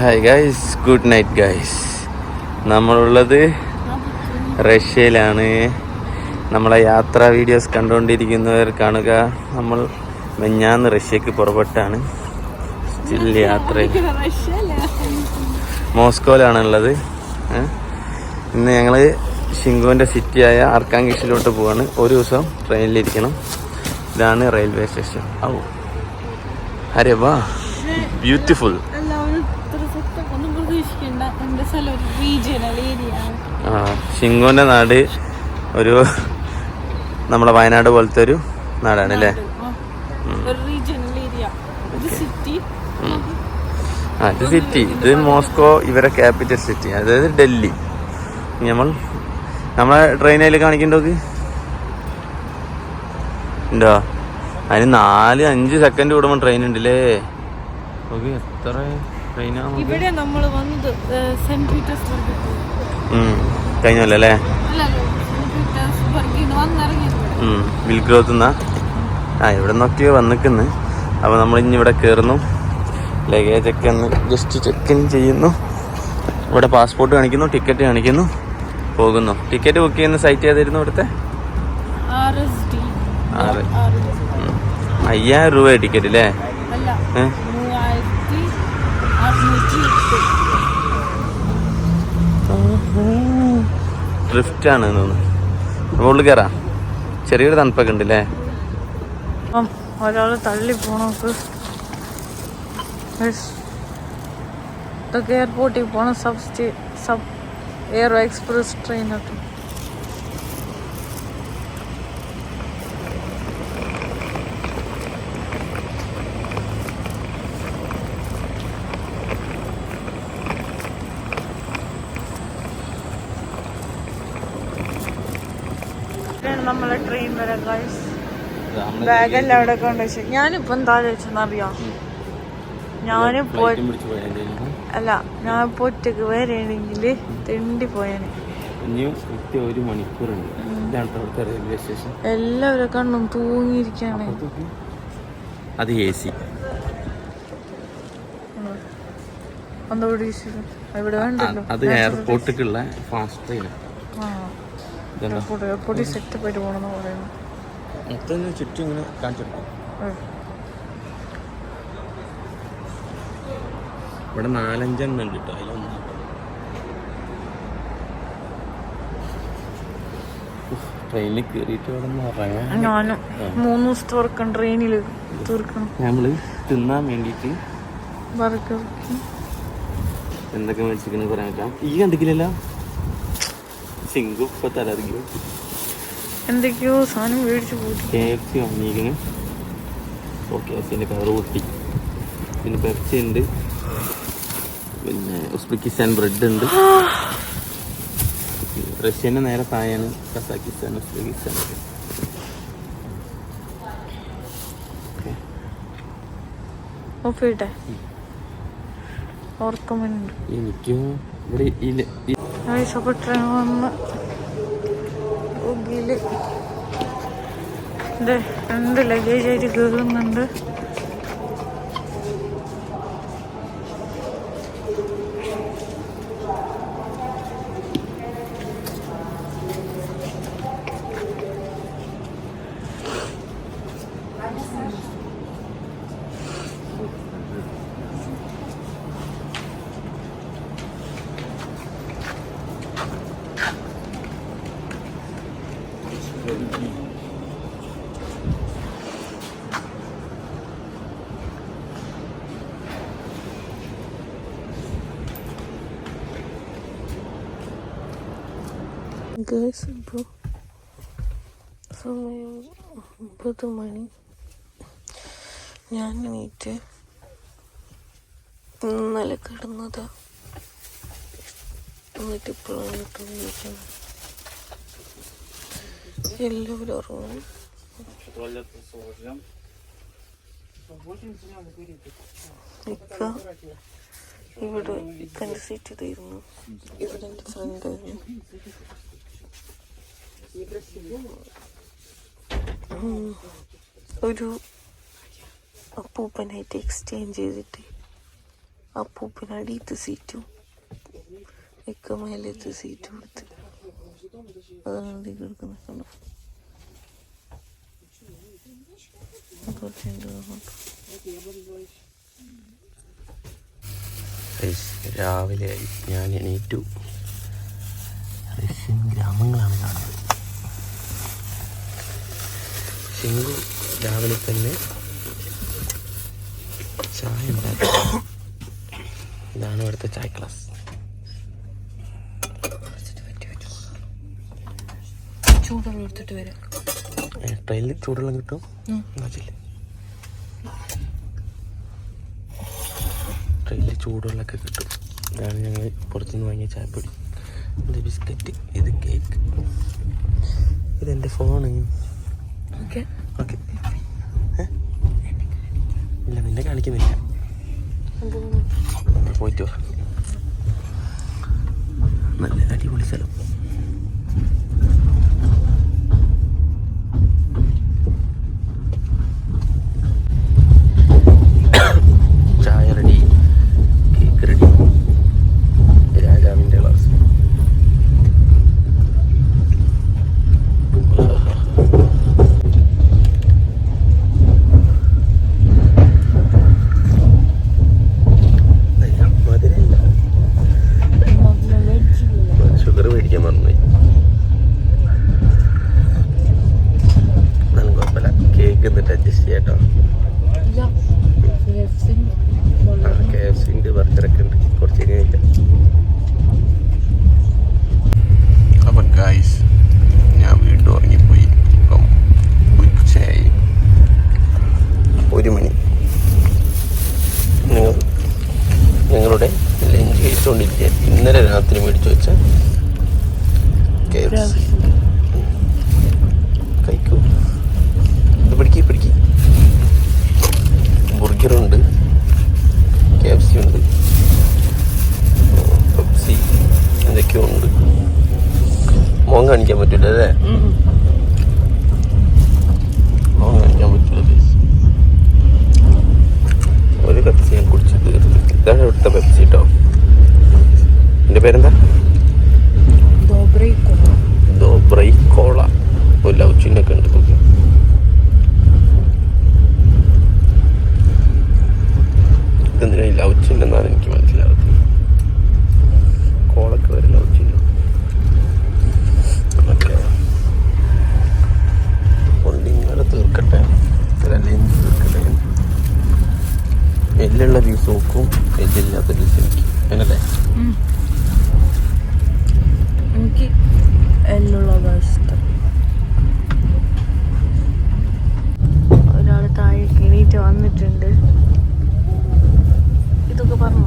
Hi guys good night guys നമ്മളുള്ളത് റഷ്യയിലാണ്. നമ്മളെ യാത്രാ വീഡിയോസ് കണ്ടുകൊണ്ടിരിക്കുന്നവർ കാണുക. നമ്മൾ മെഞ്ഞാന്ന് റഷ്യക്ക് പുറപ്പെട്ടാണ്. യാത്ര മോസ്കോയിലാണ് ഉള്ളത് ഏ? ഇന്ന് ഞങ്ങൾ ഷിങ്കോന്റെ സിറ്റിയായ ആർക്കാങ്കിഷിലോട്ട് പോവാണ്. ഒരു ദിവസം ട്രെയിനിലിരിക്കണം. ഇതാണ് റെയിൽവേ സ്റ്റേഷൻ ഔ. അരെ വാ. ബ്യൂട്ടിഫുൾ ആ ഷിങ്കോന്റെ നാട് ഒരു നമ്മളെ വയനാട് പോലത്തെ ഒരു നാടാണ് അല്ലേ? അത് സിറ്റി ഇത് മോസ്കോ ഇവരെ ക്യാപിറ്റൽ സിറ്റി അതായത് ഡൽഹി. നമ്മൾ നമ്മളെ ട്രെയിനിൽ കാണിക്കണ്ടോക്ക് ഉണ്ടോ? അതിന് നാല് അഞ്ച് സെക്കൻഡ് കൂടുമ്പോൾ ട്രെയിൻ ഉണ്ടല്ലേ? എത്ര ഇവിടെ നമ്മൾ വന്നത് സെന്റ് പീറ്റേഴ്സ്ബർഗ് അല്ല. വിൽഗ്രോത്ത് എന്നാ ആ ഇവിടെ നിന്നൊക്കെയോ വന്നിക്കുന്നു. അപ്പോൾ നമ്മൾ ഇനി ഇവിടെ കയറുന്നു ലഗേജ് ഒക്കെ ഒന്ന് ജസ്റ്റ് ചെക്ക് ഇൻ ചെയ്യുന്നു. ഇവിടെ പാസ്പോർട്ട് കാണിക്കുന്നു ടിക്കറ്റ് കാണിക്കുന്നു. പോകുന്നു. ടിക്കറ്റ് ബുക്ക് ചെയ്യുന്ന സൈറ്റ് ഏതായിരുന്നു ഇവിടുത്തെ. ആറ്. അയ്യായിരം രൂപ ടിക്കറ്റ് അല്ലേ. അറുന്നൂറ്റി മുകളിൽ കയറാം ചെറിയൊരു തണുപ്പൊക്കെ ഉണ്ട് അല്ലേ അപ്പം തള്ളി പോണോക്ക്. എയർപോർട്ടിൽ പോണ സബ് സ്റ്റേ സബ് എയറോ എക്സ്പ്രസ് ട്രെയിനൊക്കെ നമ്മളെ ട്രെയിൻ വരെ ഗൈസ് ബാഗെല്ലാം അവിടെ കൊണ്ട് വെച്ചു. ഞാനിപ്പോ എന്താ ചോദിച്ചെന്നറിയോ ഞാനിപ്പോ അല്ല ഞാൻ ഇപ്പൊ ഒറ്റയ്ക്ക് വരെയാണെങ്കിൽ തെണ്ടി പോയേനെ. ഒരു മണിക്കൂറുണ്ട്. റെയിൽവേ സ്റ്റേഷൻ എല്ലാവരും കണ്ണും തൂങ്ങിയിരിക്കാണ്. അത് എ സി ഒന്നുകൂടി ഇവിടെ വേണ്ടല്ലോ അത് എയർപോർട്ടിലുള്ള ഫാസ്റ്റ് ട്രെയിൻ ആ എയർപോർട്ട് എയർപോർട്ടിൽ സെറ്റപ്പ് ആയിട്ട് പോകണമെന്ന് പറയുന്നു. മൊത്തം ചുറ്റും ഇങ്ങനെ കാണിച്ചെടുക്കും. ഇവിടെ നാലഞ്ചെണ്ണം ഉണ്ട് കേട്ടോ അതിലൊന്നും ട്രെയിനിൽ കയറിയിട്ട് ഇവിടെ ഞാനും മൂന്ന് ദിവസത്തെ ഉറക്കം ട്രെയിനിൽ തീർക്കണം. നമ്മൾ തിന്നാൻ വേണ്ടിയിട്ട് എന്തൊക്കെ മേടിച്ചിരിക്കുന്നത് പറയാൻ പറ്റാം. ഈ കണ്ടിക്കില്ലല്ലോ? സിങ്കു ഇപ്പൊ തലറിക്കും എന്തൊക്കെയോ സാധനം മേടിച്ചു പോയിട്ട് കെ എഫ് സി വാങ്ങിയിരിക്കുന്നു ഓ കെ എഫ് സിന്റെ കവർ പൊട്ടി. പിന്നെ പെപ്സി ഉണ്ട്. പിന്നെ ഉസ്ബെക്കിസ്ഥാൻ ബ്രെഡ് ഉണ്ട്. റഷ്യന്റെ നേരെ താഴെയാണ് കസാക്കിസ്ഥാൻ ഉസ്ബെക്കിസ്ഥാൻ ഒക്കെ. വരുന്നുണ്ട് എനിക്കും ഇവിടെ അപ്പോൾ ട്രെയിൻ വന്ന് രണ്ട് ലഗേജ് ആയിട്ട് കയറുന്നുണ്ട് ഗേൾസ് ഇപ്പോൾ സമയം ഒമ്പത് മണി ഞാൻ എണീറ്റ് ഇന്നലെ കിടന്നത് എന്നിട്ട് ഇപ്പോഴാണ് തോന്നിയിരിക്കുന്നത് എല്ലാവരും ഉറങ്ങും. ഇക്ക ഇവിടെ ഇക്കന്റെ സീറ്റ് ഇതായിരുന്നു. ഇവിടെ എന്റെ ഫ്രണ്ട് ആയിരുന്നു. ഉം. ഒരു അപ്പൂപ്പനായിട്ട് എക്സ്ചേഞ്ച് ചെയ്തിട്ട് അപ്പൂപ്പിന് അടിയത്ത് സീറ്റും മേലത്തെ സീറ്റും കൊടുത്ത് അതാണ് അടി അങ്ങോട്ട്. രാവിലെ ഞാൻ എണീറ്റു. റഷ്യൻ ഗ്രാമങ്ങളാണ് കാണുന്നത്. ശിങ്കു രാവിലെ തന്നെ ചായ ഉണ്ടാക്കി. ഇതാണ് ഇവിടുത്തെ ചായ ക്ലാസ് ചൂടുവെള്ളം എടുത്തിട്ട് വരാം. ട്രെയിനിൽ ചൂടുവെള്ളം കിട്ടും? ട്രെയിനിൽ ചൂടുവെള്ളമൊക്കെ കിട്ടും. ഇതാണ് ഞങ്ങൾ പുറത്തുനിന്ന് വാങ്ങിയ ചായപ്പൊടി. ഇത് ബിസ്ക്കറ്റ് ഇത് കേക്ക്. ഇതെന്റെ ഫോണ്. ഓക്കെ ഓക്കെ ഇല്ല നിന്നെ കാണിക്കുന്നില്ല. പോയിട്ട് നല്ല അടിപൊളി സ്ഥലം. കേക്ക് എന്നിട്ട് അഡ്ജസ്റ്റ് ചെയ്യാട്ടോ ആ കെ എഫ് സി ഉണ്ട് ബർഗറൊക്കെ ഉണ്ട്. കുറച്ച് കഴിഞ്ഞാൽ അപ്പം ഗായ്സ് ഞാൻ വീണ്ടും ഉറങ്ങിപ്പോയി. ഇപ്പം ഉച്ചയായി. ഒരു മണി. നിങ്ങൾ ഞങ്ങളുടെ ലഞ്ച് കഴിച്ചുകൊണ്ടിരിക്കുക ഇന്നലെ രാത്രി മേടിച്ചു വെച്ച കെ എഫ് സി കഴിക്കൂ ഇത് പിടിക്കി പിടിക്കി ബർഗറുണ്ട് കെ എഫ് സി ഉണ്ട് പെപ്സി എന്തൊക്കെയോ ഉണ്ട് മോൻ കാണിക്കാൻ പറ്റില്ല അല്ലേ മോൻ കാണിക്കാൻ പറ്റില്ല guys. ഒരു പെപ്സി ഞാൻ കുടിച്ച് തീർന്നു ഇതാണ് ഇവിടുത്തെ പെപ്സി കേട്ടോ എന്റെ പേരെന്താ? ദോബ്രൈ കോള ഒരു ലവ് ചിന്നൊക്കെ ഉണ്ട് നോക്കി ഇതെന്തിനാ ഈ ലവ് ചിഹ്നം എന്നാണ് എനിക്ക് മനസ്സിലാവുന്നത് കോളൊക്കെ വരെ ലവ് ചിഹ്നം ഓക്കെ കൊണ്ടിങ്ങനെ തീർക്കട്ടെ ലഞ്ച് തീർക്കട്ടെ എല്ലുള്ള ദിവസം നോക്കും എല്ലില്ലാത്ത ദിവസം എനിക്ക് അങ്ങനല്ലേ എനിക്ക് എല്ലുള്ളതാ ഇഷ്ടം ഒരാൾ താഴെ എണീറ്റ് വന്നിട്ടുണ്ട് ഇതൊക്കെ പറഞ്ഞു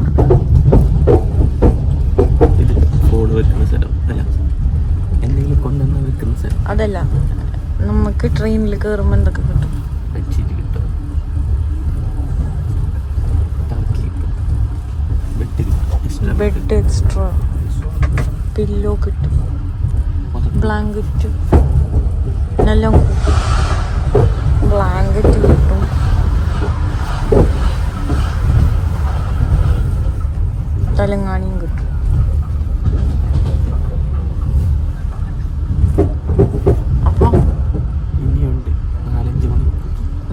ഇത് ഫോൺ വെക്കുന്ന സ്ഥലം അല്ല എന്തെങ്കിലും കൊണ്ടുവന്ന് വെക്കുന്ന സ്ഥലം അതല്ല നമുക്ക് ട്രെയിനിൽ കയറുമ്പോൾ എന്തൊക്കെ കിട്ടും? ബെഡ് എക്സ്ട്രാ പില്ലോ കിട്ടും. ബ്ലാങ്കറ്റ് എല്ലാം കിട്ടും. ബ്ലാങ്കറ്റ് കിട്ടും. തലങ്ങാണിയും കിട്ടും അപ്പം ഇനിയുണ്ട് നാലഞ്ച് മണി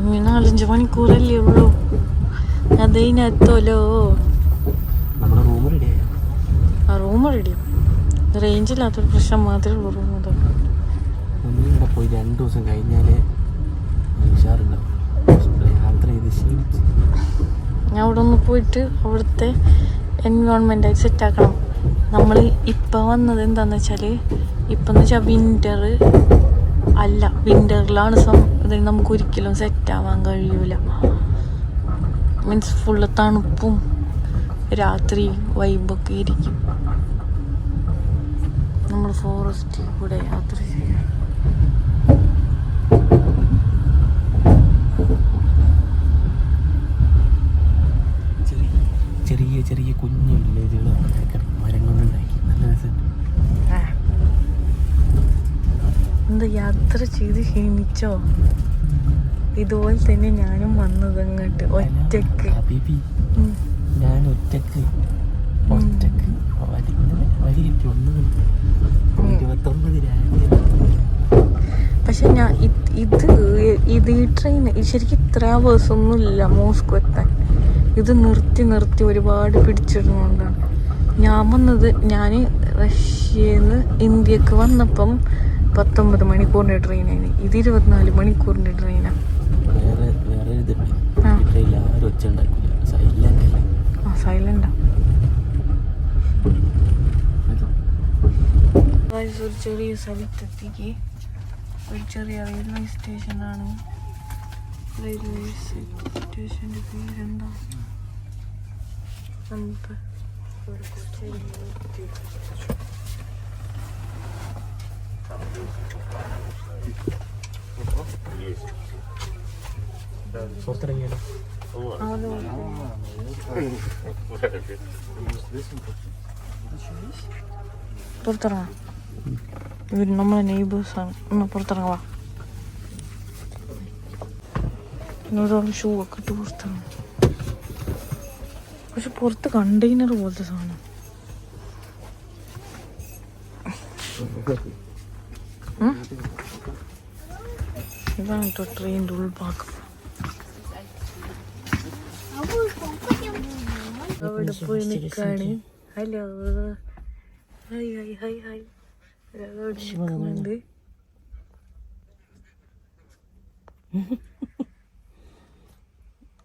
ഇനി നാലഞ്ച് മണിക്കൂറല്ലേ ഉള്ളൂ അതിനകത്തോലോ നമ്മുടെ റൂം റെഡിയായോ ആ റൂം റെഡി റേഞ്ച് ഇല്ലാത്തൊരു പ്രശ്നം മാത്രമേ ഉള്ളൂ റൂം അതൊക്കെ ഒന്നിവിടെ പോയി രണ്ട് ദിവസം കഴിഞ്ഞാലേ ഉഷാറുണ്ടാവും യാത്ര ചെയ്ത് ക്ഷീണിച്ച് ഞാൻ അവിടെ ഒന്ന് പോയിട്ട് അവിടുത്തെ എൻവയോൺമെന്റായി സെറ്റാക്കണം നമ്മൾ ഇപ്പം വന്നത് എന്താന്ന് വെച്ചാൽ ഇപ്പം എന്ന് വെച്ചാൽ വിന്റർ അല്ല വിന്ററിലാണ് സം ഇത് നമുക്ക് ഒരിക്കലും സെറ്റാവാൻ കഴിയൂല. മീൻസ് ഫുള്ള് തണുപ്പും രാത്രി വൈബൊക്കെ ഇരിക്കും. നമ്മൾ ഫോറസ്റ്റിൽ കൂടെ യാത്ര ചെയ്യാം. ചെറിയ ചെറിയ കുഞ്ഞു വില്ലേജുകൾ മരം കൊണ്ടുണ്ടാക്കി നല്ല രസമുണ്ട് എന്താ യാത്ര ചെയ്ത് ക്ഷീണിച്ചോ? ഇതുപോലെ തന്നെ ഞാനും വന്നത് അങ്ങോട്ട് ഒറ്റയ്ക്ക്. ഞാൻ ഒറ്റയ്ക്ക്. ഒറ്റയ്ക്ക്. പക്ഷെ ഞാൻ ഇത് ഇത് ഈ ട്രെയിൻ ശരിക്കും ഇത്ര ഒന്നും ഇല്ല മോസ്കോ എത്താൻ. ഇത് നിർത്തി നിർത്തി ഒരുപാട് പിടിച്ചിടുന്നതുകൊണ്ടാണ് ഞാൻ വന്നത് ഞാൻ റഷ്യയിൽ നിന്ന് ഇന്ത്യയ്ക്ക് വന്നപ്പം പത്തൊമ്പത് മണിക്കൂറിന്റെ ട്രെയിനാണ് ഇത് ഇരുപത്തിനാല് മണിക്കൂറിന്റെ ട്രെയിനാണ് വേറെ വേറെ ഇതുണ്ട് ആ. ഈ ട്രെയിനിൽ ആരും ഒച്ച ഉണ്ടാക്കില്ല സൈലന്റ് അല്ലേ? ആ സൈലന്റാ ഒരു ചെറിയ സ്ഥലത്തെത്തിക്ക്. ഒരു ചെറിയ റെയിൽവേ സ്റ്റേഷനാണ് റെയിൽവേ സ്റ്റേഷന്റെ പേരെന്താ? നമുക്ക് ഒരു നിർത്തി. പുറത്തിറങ്ങിയാലോ പുറത്തിറങ്ങാം. ഇവർ നമ്മളെ നെയ്ബേഴ്സാണ് ഒന്ന് പുറത്തിറങ്ങാം എന്നോട് ഷൂ ഒക്കെ ഇട്ട് പുറത്തിറങ്ങും. പക്ഷെ പുറത്ത് കണ്ടെയ്നർ പോലത്തെ സാധനം? ഇതാണ് കേട്ടോ ട്രെയിന്റെ ഉൾഭാഗം. അവിടെ പോയി നിൽക്കാണ് hello hi hi hi hi ഒരാളവിടെ നിൽക്കുന്നുണ്ട്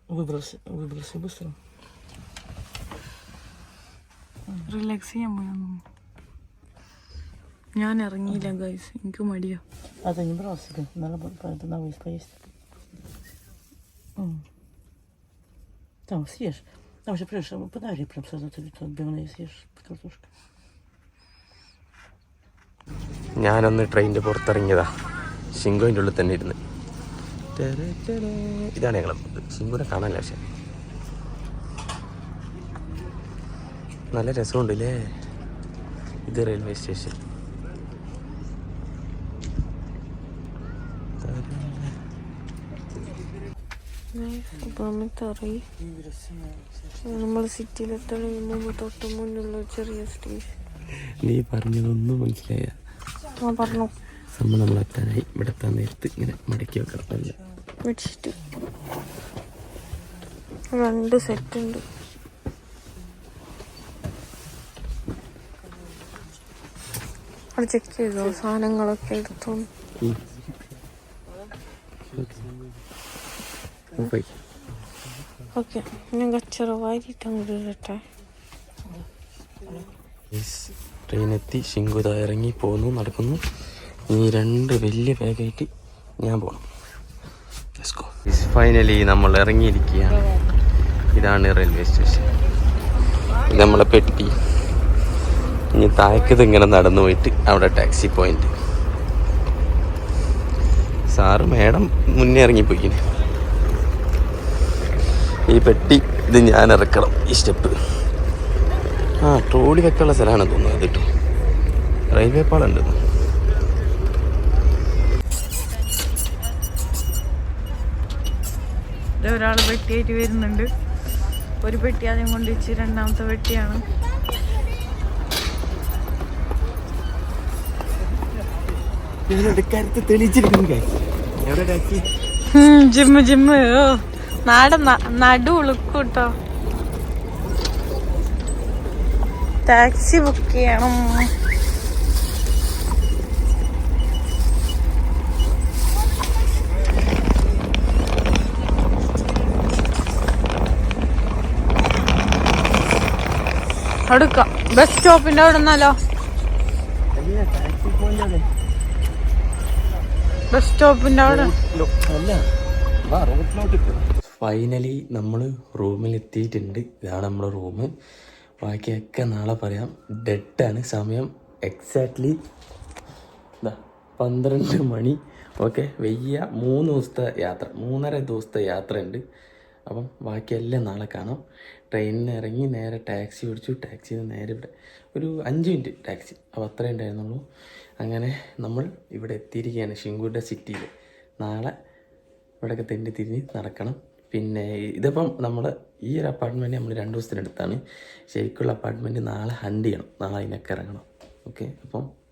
выбрался выбрался быстро റിലാക്സ് ചെയ്യാൻ പോയെന്നു ഞാൻ ഇറങ്ങിയില്ല ഗൈസ് എനിക്ക് മടിയാ а ты не брал себе надо было это на выезд поесть М. там съешь там же прежде подари прям сразу ты тут белое съешь с картошкой ഞാനൊന്ന് ട്രെയിനിൻ്റെ പുറത്തിറങ്ങിയതാ ശിങ്കോൻ്റെ ഉള്ളിൽ തന്നെ ഇരുന്ന് ടെരെ ടെരെ. ഇതാണ് ഞങ്ങൾ ശിങ്കുനെ കാണാനില്ല പക്ഷെ നല്ല രസമുണ്ടല്ലേ ഇത് റെയിൽവേ സ്റ്റേഷൻ അറിയി നമ്മൾ സിറ്റിയിലെത്തണ മുമ്പ് തൊട്ട് മുന്നുള്ള ചെറിയ സ്റ്റേഷൻ നീ പറഞ്ഞതൊന്നും മനസ്സിലായ പറഞ്ഞു. സംഭവം നമ്മൾ എത്താനായി ഇവിടെ എത്താൻ നേരത്ത് ഇങ്ങനെ മടക്കി വെക്കണം അല്ല ബെഡ്ഷീറ്റ് രണ്ട് സെറ്റ് ഉണ്ട്. അവിടെ ചെക്ക് ചെയ്തോ സാധനങ്ങളൊക്കെ എടുത്തു പോയി ഓക്കെ വാരിയിട്ട് അങ്ങോട്ട് ഇടട്ടെ ട്രെയിനെത്തി ശിങ്കുത ഇറങ്ങി പോന്നു നടക്കുന്നു. ഇനി രണ്ട് വലിയ ബാഗായിട്ട് ഞാൻ പോകണം ഫൈനലി നമ്മൾ ഇറങ്ങിയിരിക്കുകയാണ്. ഇതാണ് റെയിൽവേ സ്റ്റേഷൻ നമ്മളെ പെട്ടി. ഇനി താഴേക്കത് ഇങ്ങനെ നടന്നു പോയിട്ട് അവിടെ ടാക്സി പോയിന്റ് സാറ് മേഡം മുന്നേ ഇറങ്ങിപ്പോയിന് ഈ പെട്ടി ഇത് ഞാൻ ഇറക്കണം. ഈ സ്റ്റെപ്പ്. ആ ട്രോളി വെക്കാനുള്ള സ്ഥലമാണ് തോന്നുന്നത് കേട്ടോ. റെയിൽവേ പാളുണ്ട് ഒരാൾ പെട്ടിയായിട്ട് വരുന്നുണ്ട്. ഒരു പെട്ടി ആദ്യം കൊണ്ട് വെച്ച് രണ്ടാമത്തെ പെട്ടിയാണ്. ജിമ്മ എവിടെ ടാക്സി ജിമ്മ് ജിമ്മ്. ഓ. നാട നടു ഉളുക്കൂട്ടോ. ടാക്സി ബുക്ക് ചെയ്യണം. അടുക്ക ബസ് സ്റ്റോപ്പിന്റെ അവിടെ നിന്നാലോ ബസ് സ്റ്റോപ്പിന്റെ അവിടെ. ഫൈനലി നമ്മൾ റൂമിൽ എത്തിയിട്ടുണ്ട് ഇതാണ് നമ്മുടെ റൂം ബാക്കിയൊക്കെ നാളെ പറയാം. ഡെഡാണ് സമയം എക്സാക്ട്ലി പന്ത്രണ്ട് മണി. ഓക്കെ വെയ്യ. മൂന്ന് ദിവസത്തെ യാത്ര. മൂന്നര ദിവസത്തെ യാത്ര ഉണ്ട് അപ്പം ബാക്കിയെല്ലാം നാളെ കാണാം. ട്രെയിനിൽ ഇറങ്ങി നേരെ ടാക്സി പിടിച്ചു നിന്ന് നേരെ ഇവിടെ ഒരു അഞ്ച് മിനിറ്റ് ടാക്സി. അപ്പോൾ അത്രേ ഉണ്ടായിരുന്നുള്ളൂ. അങ്ങനെ നമ്മൾ ഇവിടെ എത്തിയിരിക്കുകയാണ്. ഷിങ്കുരുടെ സിറ്റിയിൽ നാളെ ഇവിടെയൊക്കെ തെണ്ടി തിരിഞ്ഞ് നടക്കണം. പിന്നെ ഇതിപ്പം നമ്മൾ ഈ ഒരു അപ്പാർട്ട്മെന്റ് നമ്മൾ രണ്ട് ദിവസത്തിനടുത്താണ്. ശരിക്കുള്ള അപ്പാർട്ട്മെന്റ് നാളെ ഹണ്ട് ചെയ്യണം. നാളെ അതിനൊക്കെ ഇറങ്ങണം. ഓക്കെ അപ്പം